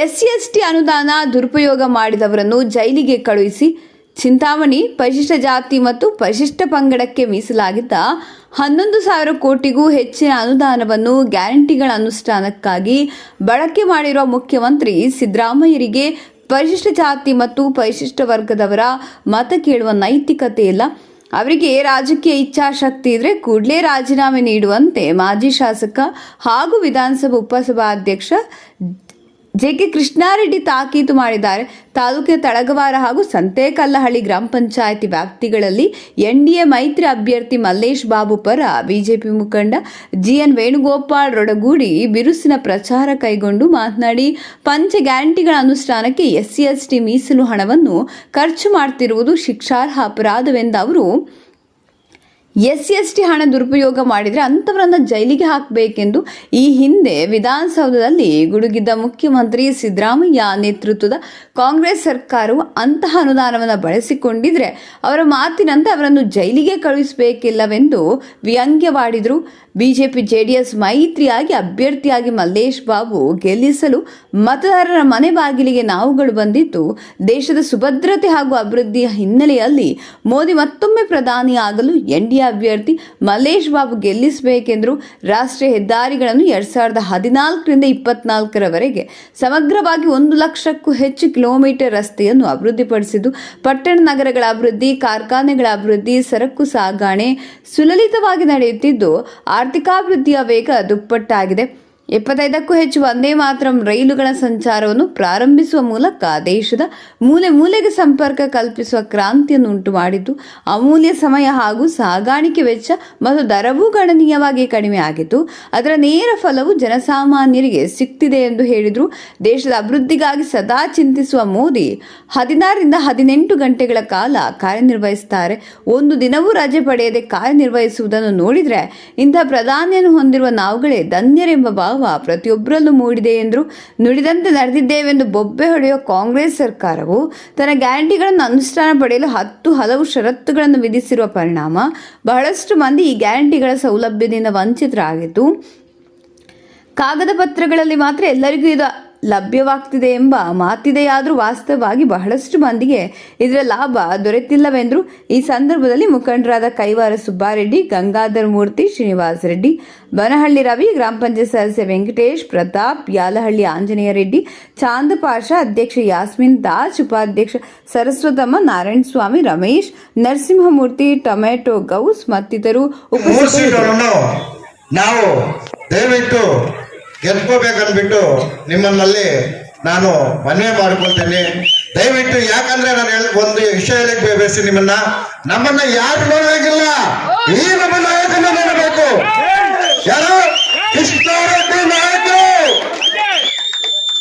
SC ST ಅನುದಾನ ದುರುಪಯೋಗ ಮಾಡಿದವರನ್ನು ಜೈಲಿಗೆ ಕಳುಹಿಸಿ ಚಿಂತಾಮಣಿ, ಪರಿಶಿಷ್ಟ ಜಾತಿ ಮತ್ತು ಪರಿಶಿಷ್ಟ ಪಂಗಡಕ್ಕೆ ಮೀಸಲಾಗಿದ್ದ ಹನ್ನೊಂದು ಸಾವಿರ ಕೋಟಿಗೂ ಹೆಚ್ಚಿನ ಅನುದಾನವನ್ನು ಗ್ಯಾರಂಟಿಗಳ ಅನುಷ್ಠಾನಕ್ಕಾಗಿ ಬಳಕೆ ಮಾಡಿರುವ ಮುಖ್ಯಮಂತ್ರಿ ಸಿದ್ದರಾಮಯ್ಯರಿಗೆ ಪರಿಶಿಷ್ಟ ಜಾತಿ ಮತ್ತು ಪರಿಶಿಷ್ಟ ವರ್ಗದವರ ಮತ ಕೇಳುವ ನೈತಿಕತೆ ಇಲ್ಲ. ಅವರಿಗೆ ರಾಜಕೀಯ ಇಚ್ಛಾಶಕ್ತಿ ಇದ್ರೆ ಕೂಡಲೇ ರಾಜೀನಾಮೆ ನೀಡುವಂತೆ ಮಾಜಿ ಶಾಸಕ ಹಾಗೂ ವಿಧಾನಸಭಾ ಉಪಸಭಾಧ್ಯಕ್ಷ ಜೆ ಕೆ ಕೃಷ್ಣಾರೆಡ್ಡಿ ತಾಕೀತು ಮಾಡಿದ್ದಾರೆ. ತಾಲೂಕಿನ ತಳಗವಾರ ಹಾಗೂ ಸಂತೇಕಲ್ಲಹಳ್ಳಿ ಗ್ರಾಮ ಪಂಚಾಯಿತಿ ವ್ಯಾಪ್ತಿಗಳಲ್ಲಿ ಎನ್ಡಿಎ ಮೈತ್ರಿ ಅಭ್ಯರ್ಥಿ ಮಲ್ಲೇಶ್ ಬಾಬು ಪರ ಬಿಜೆಪಿ ಮುಖಂಡ ಜಿಎನ್ ವೇಣುಗೋಪಾಲ್ ರೊಡಗೂಡಿ ಬಿರುಸಿನ ಪ್ರಚಾರ ಕೈಗೊಂಡು ಮಾತನಾಡಿ, ಪಂಚ ಗ್ಯಾರಂಟಿಗಳ ಅನುಷ್ಠಾನಕ್ಕೆ ಎಸ್ಸಿ ಎಸ್ಟಿ ಮೀಸಲು ಹಣವನ್ನು ಖರ್ಚು ಮಾಡ್ತಿರುವುದು ಶಿಕ್ಷಾರ್ಹ ಅಪರಾಧವೆಂದ ಅವರು ಎಸ್ ಎಸ್ ಟಿ ಹಣ ದುರುಪಯೋಗ ಮಾಡಿದರೆ ಅಂಥವರನ್ನ ಜೈಲಿಗೆ ಹಾಕಬೇಕೆಂದು ಈ ಹಿಂದೆ ವಿಧಾನಸೌಧದಲ್ಲಿ ಗುಡುಗಿದ್ದ ಮುಖ್ಯಮಂತ್ರಿ ಸಿದ್ದರಾಮಯ್ಯ ನೇತೃತ್ವದ ಕಾಂಗ್ರೆಸ್ ಸರ್ಕಾರವು ಅಂತಹ ಅನುದಾನವನ್ನು ಬಳಸಿಕೊಂಡಿದ್ರೆ ಅವರ ಮಾತಿನಂತೆ ಅವರನ್ನು ಜೈಲಿಗೆ ಕಳುಹಿಸಬೇಕಿಲ್ಲವೆಂದು ವ್ಯಂಗ್ಯವಾಡಿದರು. ಬಿಜೆಪಿ ಜೆಡಿಎಸ್ ಮೈತ್ರಿಯಾಗಿ ಅಭ್ಯರ್ಥಿಯಾಗಿ ಮಲ್ಲೇಶ್ ಬಾಬು ಗೆಲ್ಲಿಸಲು ಮತದಾರರ ಮನೆ ಬಾಗಿಲಿಗೆ ನಾವುಗಳು ಬಂದಿದ್ದು ದೇಶದ ಸುಭದ್ರತೆ ಹಾಗೂ ಅಭಿವೃದ್ಧಿಯ ಹಿನ್ನೆಲೆಯಲ್ಲಿ ಮೋದಿ ಮತ್ತೊಮ್ಮೆ ಪ್ರಧಾನಿಯಾಗಲು ಆಗಲು ಎನ್ಡಿಎ ಅಭ್ಯರ್ಥಿ ಮಲ್ಲೇಶ್ ಬಾಬು ಗೆಲ್ಲಿಸಬೇಕೆಂದರು. ರಾಷ್ಟ್ರೀಯ ಹೆದ್ದಾರಿಗಳನ್ನು ಎರಡು ಸಾವಿರದ ಹದಿನಾಲ್ಕರಿಂದ ಇಪ್ಪತ್ನಾಲ್ಕರವರೆಗೆ ಸಮಗ್ರವಾಗಿ ಒಂದು ಲಕ್ಷಕ್ಕೂ ಹೆಚ್ಚು ಕಿಲೋಮೀಟರ್ ರಸ್ತೆಯನ್ನು ಅಭಿವೃದ್ಧಿಪಡಿಸಿದ್ದು, ಪಟ್ಟಣ ನಗರಗಳ ಅಭಿವೃದ್ಧಿ, ಕಾರ್ಖಾನೆಗಳ ಅಭಿವೃದ್ಧಿ, ಸರಕು ಸಾಗಣೆ ಸುಲಲಿತವಾಗಿ ನಡೆಯುತ್ತಿದ್ದು, ಆರ್ಥಿಕಾಭಿವೃದ್ಧಿಯ ವೇಗ ದುಪ್ಪಟ್ಟಾಗಿದೆ. ಎಪ್ಪತ್ತೈದಕ್ಕೂ ಹೆಚ್ಚು ವಂದೇ ಮಾತರಂ ರೈಲುಗಳ ಸಂಚಾರವನ್ನು ಪ್ರಾರಂಭಿಸುವ ಮೂಲಕ ದೇಶದ ಮೂಲೆ ಮೂಲೆಗೆ ಸಂಪರ್ಕ ಕಲ್ಪಿಸುವ ಕ್ರಾಂತಿಯನ್ನು ಉಂಟು ಮಾಡಿದ್ದು, ಅಮೂಲ್ಯ ಸಮಯ ಹಾಗೂ ಸಾಗಾಣಿಕೆ ವೆಚ್ಚ ಮತ್ತು ದರವೂ ಗಣನೀಯವಾಗಿ ಕಡಿಮೆ ಆಗಿತ್ತು ಅದರ ನೇರ ಫಲವು ಜನಸಾಮಾನ್ಯರಿಗೆ ಸಿಕ್ತಿದೆ ಎಂದು ಹೇಳಿದರು. ದೇಶದ ಅಭಿವೃದ್ಧಿಗಾಗಿ ಸದಾ ಚಿಂತಿಸುವ ಮೋದಿ ಹದಿನಾರರಿಂದ ಹದಿನೆಂಟು ಗಂಟೆಗಳ ಕಾಲ ಕಾರ್ಯನಿರ್ವಹಿಸುತ್ತಾರೆ. ಒಂದು ದಿನವೂ ರಜೆ ಪಡೆಯದೆ ಕಾರ್ಯನಿರ್ವಹಿಸುವುದನ್ನು ನೋಡಿದರೆ ಇಂಥ ಪ್ರಧಾನಿಯನ್ನು ಹೊಂದಿರುವ ನಾವುಗಳೇ ಧನ್ಯರೆಂಬ ಭಾವ ಪ್ರತಿಯೊಬ್ಬರಲ್ಲೂ ಮೂಡಿದೆ ಎಂದರು. ನುಡಿದಂತೆ ನಡೆದಿದ್ದೇವೆಂದು ಬೊಬ್ಬೆ ಹೊಡೆಯುವ ಕಾಂಗ್ರೆಸ್ ಸರ್ಕಾರವು ತನ್ನ ಗ್ಯಾರಂಟಿಗಳನ್ನು ಅನುಷ್ಠಾನ ಪಡೆಯಲು ಹತ್ತು ಹಲವು ಷರತ್ತುಗಳನ್ನು ವಿಧಿಸಿರುವ ಪರಿಣಾಮ ಬಹಳಷ್ಟು ಮಂದಿ ಈ ಗ್ಯಾರಂಟಿಗಳ ಸೌಲಭ್ಯದಿಂದ ವಂಚಿತರಾಗಿದ್ದು, ಕಾಗದ ಪತ್ರಗಳಲ್ಲಿ ಮಾತ್ರ ಎಲ್ಲರಿಗೂ ಇದು ಲಭ್ಯವಾಗ್ತಿದೆ ಎಂಬ ಮಾತಿದೆಯಾದರೂ ವಾಸ್ತವವಾಗಿ ಬಹಳಷ್ಟು ಮಂದಿಗೆ ಇದರ ಲಾಭ ದೊರೆತಿಲ್ಲವೆಂದರು. ಈ ಸಂದರ್ಭದಲ್ಲಿ ಮುಖಂಡರಾದ ಕೈವಾರ ಸುಬ್ಬಾರೆಡ್ಡಿ, ಗಂಗಾಧರ್ ಮೂರ್ತಿ, ಶ್ರೀನಿವಾಸ ರೆಡ್ಡಿ, ಬನಹಳ್ಳಿ ರವಿ, ಗ್ರಾಮ ಪಂಚಾಯತ್ ಸದಸ್ಯ ವೆಂಕಟೇಶ್, ಪ್ರತಾಪ್, ಯಾಲಹಳ್ಳಿ ಆಂಜನೇಯ ರೆಡ್ಡಿ ಚಾಂದಪಾಷ ಪಾಷಾ, ಅಧ್ಯಕ್ಷ ಯಾಸ್ಮಿನ್ ದಾಸ್, ಉಪಾಧ್ಯಕ್ಷ ಸರಸ್ವತಮ್ಮ, ನಾರಾಯಣ ಸ್ವಾಮಿ, ರಮೇಶ್, ನರಸಿಂಹಮೂರ್ತಿ ಟೊಮೆಟೊ ಗೌಸ್ ಮತ್ತಿತರರು ಉಪಸ್ಥಿತರು ನಾವು ದಯವಿಟ್ಟು ಗೆದ್ಕೋಬೇಕನ್ಬಿಟ್ಟು ನಿಮ್ಮನ್ನಲ್ಲಿ ನಾನು ಮನವಿ ಮಾಡ್ಕೊಳ್ತೇನೆ. ದಯವಿಟ್ಟು ಯಾಕಂದ್ರೆ ನಾನು ಹೇಳ ಒಂದು ವಿಷಯ ಬೇಸಿ ನಿಮ್ಮನ್ನ. ನಮ್ಮನ್ನ ಯಾರು ನೋಡಬೇಕಿಲ್ಲ? ಈ ನಮ್ಮ ನಾಯಕನ ನೋಡಬೇಕು. ಯಾರು? ಕೃಷ್ಣಾರೆಡ್ಡಿ ನಾಯಕರು.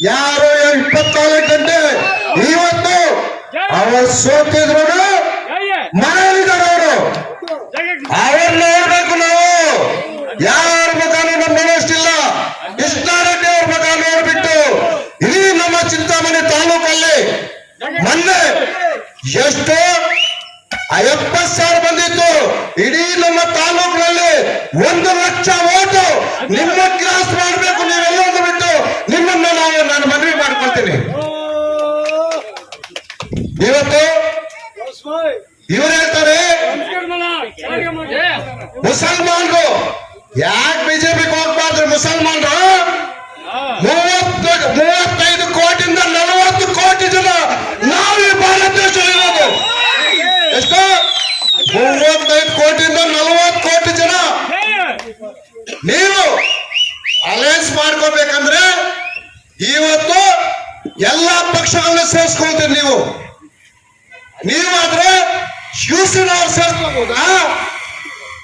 ಯಾರು ಇಪ್ಪತ್ನಾಲ್ಕು ಗಂಟೆ? ಇವತ್ತು ಅವರು ಸೋತಿದ್ರು ಮನೆಯಲ್ಲಿದ್ದಾರೆ ಅವರು ಅವ್ರನ್ನ ನೋಡ್ಬೇಕು ನಾವು ಯಾರ ಮುಖಾನು ನಮ್ ನೋಡೋಷ್ಟಿಲ್ಲ ಕೃಷ್ಣಾರೆಡ್ಡಿ ಅವ್ರ ಮುಖ ನೋಡ್ಬಿಟ್ಟು ಇಡೀ ನಮ್ಮ ಚಿಂತಾಮಣಿ ತಾಲೂಕಲ್ಲಿ ಮೊನ್ನೆ ಎಷ್ಟು? ಎಪ್ಪತ್ ಸಾವಿರ ಬಂದಿತ್ತು. ಇಡೀ ನಮ್ಮ ತಾಲೂಕಿನಲ್ಲಿ ಒಂದು ಲಕ್ಷ ಓಟು ನಿಮ್ಮ ಕ್ರಾಸ್ ಮಾಡಬೇಕು ನೀವೆಲ್ಲರೂ ಬಿಟ್ಟು ನಿಮ್ಮನ್ನ ನಾವು ನಾನು ಮನವಿ ಮಾಡ್ಕೊಳ್ತೀನಿ. ಇವತ್ತು ಇವ್ರು ಹೇಳ್ತಾರೆ, ಮುಸಲ್ಮಾನ್ರು. ಯಾಕೆ ಬಿಜೆಪಿಗೆ ಹೋಗ್ಬಾರ್ದು ಮುಸಲ್ಮಾನ್ರು ಮೂವತ್ತು ಮೂವತ್ತೈದು ಕೋಟಿಯಿಂದ ನಲವತ್ತು ಕೋಟಿ ಜನ ನಾವು ಈ ಭಾರತ ದೇಶದಲ್ಲಿರೋದು ಎಷ್ಟು ಮೂವತ್ತೈದು ಕೋಟಿಯಿಂದ ನಲವತ್ತು ಕೋಟಿ ಜನ ನೀವು ಅಲಯನ್ಸ್ ಮಾಡ್ಕೋಬೇಕಂದ್ರೆ ಇವತ್ತು ಎಲ್ಲ ಪಕ್ಷಗಳನ್ನ ಸೇರಿಸ್ಕೊಳ್ತೀರಿ ನೀವು. ನೀವಾದ್ರೆ ಶಿವಸೇನಾ ಅವ್ರು ಸೇರಿಸ್ಕೋಬಹುದಾ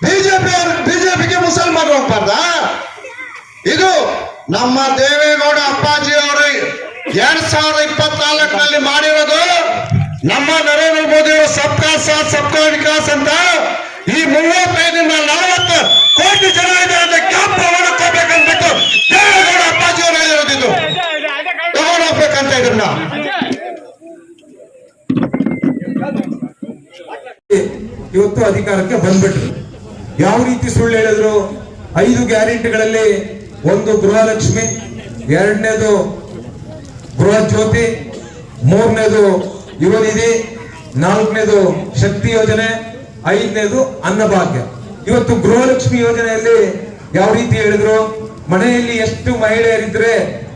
ಬಿಜೆಪಿ ಅವ್ರು, ಬಿಜೆಪಿಗೆ ಮುಸಲ್ಮಾನರು ಹೋಗ್ಬಾರ್ದ ಇದು ನಮ್ಮ ದೇವೇಗೌಡ ಅಪ್ಪಾಜಿ ಅವರು ಎರಡ್ ಸಾವಿರದ ಇಪ್ಪತ್ನಾಲ್ಕರಲ್ಲಿ ಮಾಡಿರೋದು ನಮ್ಮ ನರೇಂದ್ರ ಮೋದಿ ಅವರು ಸಬ್ಕಾ ಸಾಥ್ ಸಬ್ಕಾ ವಿಕಾಸ್ ಅಂತ ಈ ಮೂವತ್ತೈದರಿಂದ ನಲವತ್ತು ಕೋಟಿ ಜನ ಇದ್ದಾರೆ ಕ್ಯಾಂಪ್ ತಗೊಂಡೋಗ್ಬೇಕಂದ್ಬಿಟ್ಟು ದೇವೇಗೌಡ ಅಪ್ಪಾಜಿ ಅವರು ಹೇಳಿರೋದಿದ್ದು. ತಗೊಂಡೋಗ್ಬೇಕಂತ ಇದನ್ನ ಇವತ್ತು ಅಧಿಕಾರಕ್ಕೆ ಬಂದ್ಬಿಟ್ರು. ಯಾವ ರೀತಿ ಸುಳ್ಳು ಹೇಳಿದ್ರು? ಐದು ಗ್ಯಾರಂಟಿಗಳಲ್ಲಿ ಒಂದು ಗೃಹಲಕ್ಷ್ಮಿ, ಎರಡನೇದು ಗೃಹ ಜ್ಯೋತಿ, ಮೂರನೇದು ಯುವ ನಿಧಿ ನಾಲ್ಕನೇದು ಶಕ್ತಿ ಯೋಜನೆ ಐದನೇದು ಅನ್ನಭಾಗ್ಯ. ಇವತ್ತು ಗೃಹಲಕ್ಷ್ಮಿ ಯೋಜನೆಯಲ್ಲಿ ಯಾವ ರೀತಿ ಹೇಳಿದ್ರು? ಮನೆಯಲ್ಲಿ ಎಷ್ಟು ಮಹಿಳೆಯರಿದ್ರೆ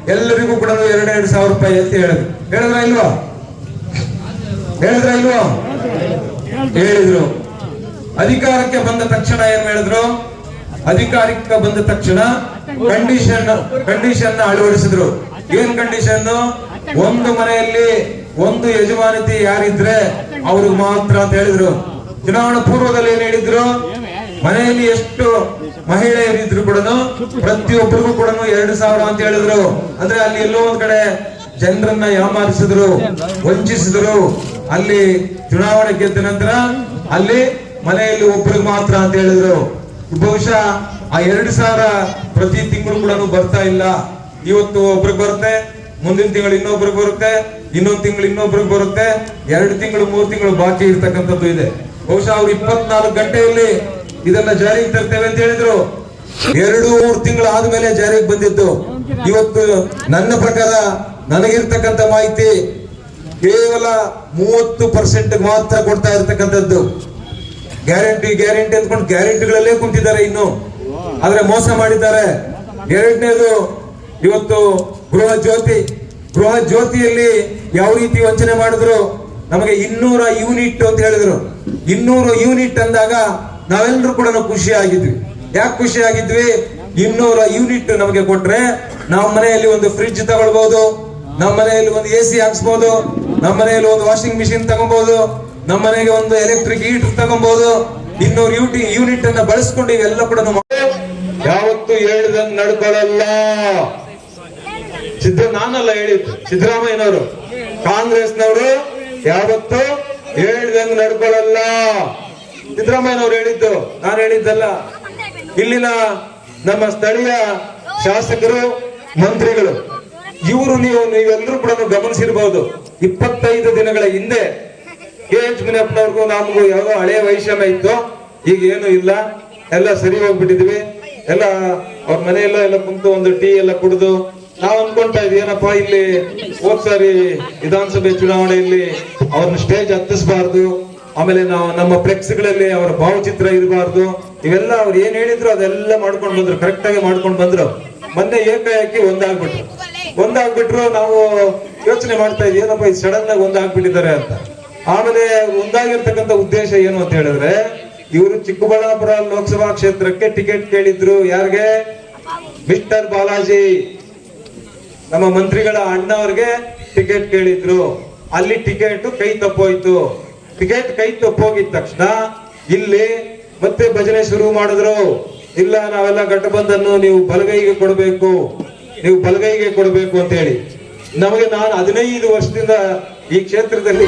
ಎಲ್ಲರಿಗೂ ಕೂಡ ಎರಡೆರಡು ಸಾವಿರ ರೂಪಾಯಿ ಅಂತ ಹೇಳಿದ್ರು. ಹೇಳಿದ್ರ ಇಲ್ವಾ? ಹೇಳಿದ್ರ ಇಲ್ವಾ? ಹೇಳಿದ್ರು. ಅಧಿಕಾರಕ್ಕೆ ಬಂದ ತಕ್ಷಣ ಏನ್ ಹೇಳಿದ್ರು? ಅಧಿಕಾರಕ್ಕೆ ಬಂದ ತಕ್ಷಣ ಕಂಡೀಷನ್ ಕಂಡೀಷನ್ ಅಳವಡಿಸಿದ್ರು. ಏನ್ ಕಂಡೀಷನ್ ಒಂದು ಮನೆಯಲ್ಲಿ ಒಂದು ಯಜಮಾನತಿ ಯಾರಿದ್ರೆ ಅವ್ರಿಗೆ ಮಾತ್ರ ಅಂತ ಹೇಳಿದ್ರು. ಚುನಾವಣಾ ಪೂರ್ವದಲ್ಲಿ ಏನ್ ಹೇಳಿದ್ರು? ಮನೆಯಲ್ಲಿ ಎಷ್ಟು ಮಹಿಳೆಯರಿದ್ರು ಕೂಡ ಪ್ರತಿಯೊಬ್ಬರಿಗೂ ಕೂಡ ಎರಡು ಸಾವಿರ ಅಂತ ಹೇಳಿದ್ರು. ಅಂದ್ರೆ ಅಲ್ಲಿ ಎಲ್ಲೋ ಒಂದ್ ಕಡೆ ಜನರನ್ನ ಯಾಮಾರಿಸಿದ್ರು, ವಂಚಿಸಿದ್ರು. ಅಲ್ಲಿ ಚುನಾವಣೆ ಗೆದ್ದ ನಂತರ ಅಲ್ಲಿ ಮನೆಯಲ್ಲಿ ಒಬ್ಬರಿಗೆ ಮಾತ್ರ ಅಂತ ಹೇಳಿದ್ರು. ಬಹುಶಃ ಆ ಎರಡು ಸಾವಿರ ಪ್ರತಿ ತಿಂಗಳು ಕೂಡ ಬರ್ತಾ ಇಲ್ಲ. ಇವತ್ತು ಒಬ್ರಿಗೆ ಬರುತ್ತೆ, ಮುಂದಿನ ತಿಂಗಳು ಇನ್ನೊಬ್ರಿಗೆ ಬರುತ್ತೆ, ಇನ್ನೊಂದು ತಿಂಗಳು ಇನ್ನೊಬ್ರಿಗೆ ಬರುತ್ತೆ, ಎರಡು ತಿಂಗಳು, ಮೂರು ತಿಂಗಳು ಬಾಕಿ ಇರ್ತಕ್ಕಂಥದ್ದು ಇದೆ. ಬಹುಶಃ ಅವ್ರು ಇಪ್ಪತ್ನಾಲ್ಕು ಗಂಟೆಯಲ್ಲಿ ಇದನ್ನ ಜಾರಿಗೆ ತರ್ತೇವೆ ಅಂತ ಹೇಳಿದ್ರು. ಎರಡು ಮೂರು ತಿಂಗಳು ಆದ್ಮೇಲೆ ಜಾರಿಗೆ ಬಂದಿದ್ದು. ಇವತ್ತು ನನ್ನ ಪ್ರಕಾರ ನನಗಿರ್ತಕ್ಕಂಥ ಮಾಹಿತಿ ಕೇವಲ ಮೂವತ್ತು ಪರ್ಸೆಂಟ್ ಮಾತ್ರ ಕೊಡ್ತಾ ಇರ್ತಕ್ಕಂಥದ್ದು. ಗ್ಯಾರಂಟಿ ಗ್ಯಾರಂಟಿ ಅಂದ್ಕೊಂಡು ಗ್ಯಾರಂಟಿಗಳಲ್ಲೇ ಕುಂತಿದ್ದಾರೆ ಇನ್ನು. ಆದ್ರೆ ಮೋಸ ಮಾಡಿದ್ದಾರೆ. ಎರಡನೇದು, ಇವತ್ತು ಗೃಹ ಜ್ಯೋತಿ. ಗೃಹ ಜ್ಯೋತಿಯಲ್ಲಿ ಯಾವ ರೀತಿ ವಂಚನೆ ಮಾಡಿದ್ರು? ನಮಗೆ ಇನ್ನೂರ ಯೂನಿಟ್ ಅಂತ ಹೇಳಿದ್ರು. ಇನ್ನೂರು ಯೂನಿಟ್ ಅಂದಾಗ ನಾವೆಲ್ಲರೂ ಕೂಡ ಖುಷಿ ಆಗಿದ್ವಿ ಯಾಕೆ ಖುಷಿ ಆಗಿದ್ವಿ ಇನ್ನೂರ ಯೂನಿಟ್ ನಮಗೆ ಕೊಟ್ರೆ ನಮ್ಮ ಮನೆಯಲ್ಲಿ ಒಂದು ಫ್ರಿಡ್ಜ್ ತಗೊಳ್ಬಹುದು ನಮ್ಮ ಮನೆಯಲ್ಲಿ ಒಂದು ಎ ಸಿ ಹಾಕ್ಸ್ಬೋದು ನಮ್ಮ ಮನೆಯಲ್ಲಿ ಒಂದು ವಾಷಿಂಗ್ ಮಿಷಿನ್ ತಗೊಬಹುದು ನಮ್ಮ ಮನೆಗೆ ಒಂದು ಎಲೆಕ್ಟ್ರಿಕ್ ಹೀಟರ್ ತಗೊಬಹುದು ಇನ್ನೂರು ಯೂಟಿ, ಯೂನಿಟ್ ಅನ್ನ ಬಳಸ್ಕೊಂಡು ಇವೆಲ್ಲ ಕೂಡ ಯಾವತ್ತು ಹೇಳಿದಂಗ್ ನಡ್ಕೊಳ್ಳಲ್ಲ. ಸಿದ್ದ ನಾನಲ್ಲ ಹೇಳಿದ್ದು, ಸಿದ್ದರಾಮಯ್ಯನವರು, ಕಾಂಗ್ರೆಸ್ನವರು ಯಾವತ್ತು ಹೇಳ್ದಂಗ್ ನಡ್ಕೊಳ್ಳಲ್ಲ. ಸಿದ್ದರಾಮಯ್ಯನವರು ಹೇಳಿದ್ದು, ನಾನು ಹೇಳಿದ್ದಲ್ಲ. ಇಲ್ಲಿನ ನಮ್ಮ ಸ್ಥಳೀಯ ಶಾಸಕರು, ಮಂತ್ರಿಗಳು, ಇವರು ನೀವು, ನೀವೆಲ್ಲರೂ ಕೂಡ ಗಮನಿಸಿರ್ಬಹುದು ಇಪ್ಪತ್ತೈದು ದಿನಗಳ ಹಿಂದೆ ಕೆ ಎಚ್ ಮುನಿಯಪ್ಪನವ್ರಿಗೂ ನಮಗೂ ಯಾವುದೋ ಹಳೆ ವೈಷಮ್ಯ ಇತ್ತು. ಈಗ ಏನು ಇಲ್ಲ. ಎಲ್ಲ ಸರಿ ಹೋಗ್ಬಿಟ್ಟಿದ್ವಿ. ಎಲ್ಲ ಅವ್ರ ಮನೆಯೆಲ್ಲ ಎಲ್ಲ ಕುಂತು ಒಂದು ಟೀ ಎಲ್ಲ ಕುಡಿದು ನಾವ್ ಅನ್ಕೊಂತಾ ಇದ್ವಿ, ಏನಪ್ಪಾ ಇಲ್ಲಿ ಹೋದ್ ಸಾರಿ ವಿಧಾನಸಭೆ ಚುನಾವಣೆಯಲ್ಲಿ ಅವ್ರನ್ನ ಸ್ಟೇಜ್ ಹತ್ತಿಸಬಾರ್ದು, ಆಮೇಲೆ ನಾವು ನಮ್ಮ ಫ್ಲೆಕ್ಸ್ಗಳಲ್ಲಿ ಅವರ ಭಾವಚಿತ್ರ ಇರಬಾರ್ದು, ಇವೆಲ್ಲ ಅವ್ರು ಏನ್ ಹೇಳಿದ್ರು ಅದೆಲ್ಲ ಮಾಡ್ಕೊಂಡು ಬಂದ್ರು ಕರೆಕ್ಟ್ ಆಗಿ ಮಾಡ್ಕೊಂಡು ಬಂದ್ರು. ಮೊನ್ನೆ ಏಕಾಏಕಿ ಒಂದಾಗ್ಬಿಟ್ರು. ಒಂದಾಗ್ಬಿಟ್ರು ನಾವು ಯೋಚನೆ ಮಾಡ್ತಾ ಇದ್ವಿ, ಏನಪ್ಪ ಇದು ಸಡನ್ ಆಗಿ ಒಂದಾಗ್ಬಿಟ್ಟಿದ್ದಾರೆ ಅಂತ. ಆಮೇಲೆ ಒಂದಾಗಿರ್ತಕ್ಕಂಥ ಉದ್ದೇಶ ಏನು ಅಂತ ಹೇಳಿದ್ರೆ, ಇವರು ಚಿಕ್ಕಬಳ್ಳಾಪುರ ಲೋಕಸಭಾ ಕ್ಷೇತ್ರಕ್ಕೆ ಟಿಕೆಟ್ ಕೇಳಿದ್ರು, ಯಾರಿಗೆ? ಮಿಸ್ಟರ್ ಬಾಲಾಜಿ. ನಮ್ಮ ಮಂತ್ರಿಗಳ ಅಣ್ಣವ್ರಿಗೆ ಟಿಕೆಟ್ ಕೇಳಿದ್ರು. ಅಲ್ಲಿ ಟಿಕೆಟ್ ಕೈ ತಪ್ಪೋಯ್ತು. ಟಿಕೆಟ್ ಕೈ ತಪ್ಪೋಗಿದ ತಕ್ಷಣ ಇಲ್ಲಿ ಮತ್ತೆ ಭಜನೆ ಶುರು ಮಾಡಿದ್ರು. ಇಲ್ಲ, ನಾವೆಲ್ಲ ಗಠಬಂಧನ್ನು ನೀವು ಬಲಗೈಗೆ ಕೊಡಬೇಕು. ನೀವು ಬಲಗೈಗೆ ಕೊಡಬೇಕು ಅಂತ ಹೇಳಿ. ನಮಗೆ ನಾನು ಹದಿನೈದು ವರ್ಷದಿಂದ ಈ ಕ್ಷೇತ್ರದಲ್ಲಿ